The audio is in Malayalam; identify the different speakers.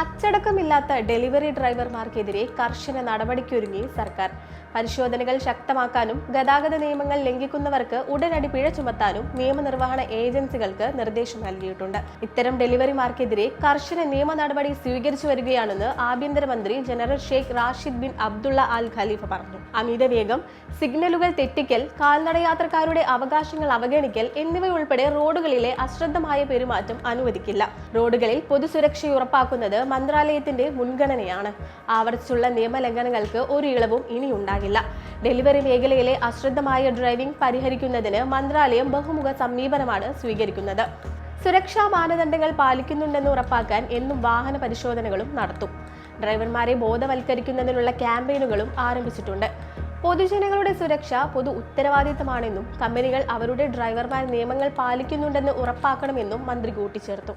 Speaker 1: അച്ചടക്കമില്ലാത്ത ഡെലിവറി ഡ്രൈവർമാർക്കെതിരെ കർശന നടപടിക്കൊരുങ്ങി സർക്കാർ. പരിശോധനകൾ ശക്തമാക്കാനും ഗതാഗത നിയമങ്ങൾ ലംഘിക്കുന്നവർക്ക് ഉടനടി പിഴ ചുമത്താനും നിയമനിർവഹണ ഏജൻസികൾക്ക് നിർദ്ദേശം നൽകിയിട്ടുണ്ട്. ഇത്തരം ഡെലിവറിമാർക്കെതിരെ കർശന നിയമ നടപടി സ്വീകരിച്ചു വരികയാണെന്ന് ആഭ്യന്തരമന്ത്രി general Sheikh Rashid bin Abdullah Al Khalifa പറഞ്ഞു. അമിത വേഗം സിഗ്നലുകൾ തെറ്റിക്കൽ കാൽനടയാത്രക്കാരുടെ അവകാശങ്ങൾ അവഗണിക്കൽ എന്നിവയുൾപ്പെടെ റോഡുകളിലെ അശ്രദ്ധമായ പെരുമാറ്റം അനുവദിക്കില്ല. റോഡുകളിൽ പൊതുസുരക്ഷ ഉറപ്പാക്കുന്നത് മന്ത്രാലയത്തിന്റെ മുൻഗണനയാണ്. ആവർത്തിച്ചുള്ള നിയമലംഘനങ്ങൾക്ക് ഒരു ഇളവും ഇനി ഉണ്ടാകില്ല ഡെലിവറി മേഖലയിലെ അശ്രദ്ധമായ ഡ്രൈവിംഗ് പരിഹരിക്കുന്നതിന് മന്ത്രാലയം ബഹുമുഖ സമീപനമാണ് സ്വീകരിക്കുന്നത്. സുരക്ഷാ മാനദണ്ഡങ്ങൾ പാലിക്കുന്നുണ്ടെന്ന് ഉറപ്പാക്കാൻ എന്നും വാഹന പരിശോധനകളും നടത്തും. ഡ്രൈവർമാരെ ബോധവൽക്കരിക്കുന്നതിനുള്ള ക്യാമ്പയിനുകളും ആരംഭിച്ചിട്ടുണ്ട്. പൊതുജനങ്ങളുടെ സുരക്ഷ പൊതു ഉത്തരവാദിത്തമാണെന്നും കമ്പനികൾ അവരുടെ ഡ്രൈവർമാർ നിയമങ്ങൾ പാലിക്കുന്നുണ്ടെന്ന് ഉറപ്പാക്കണമെന്നും മന്ത്രി കൂട്ടിച്ചേർത്തു.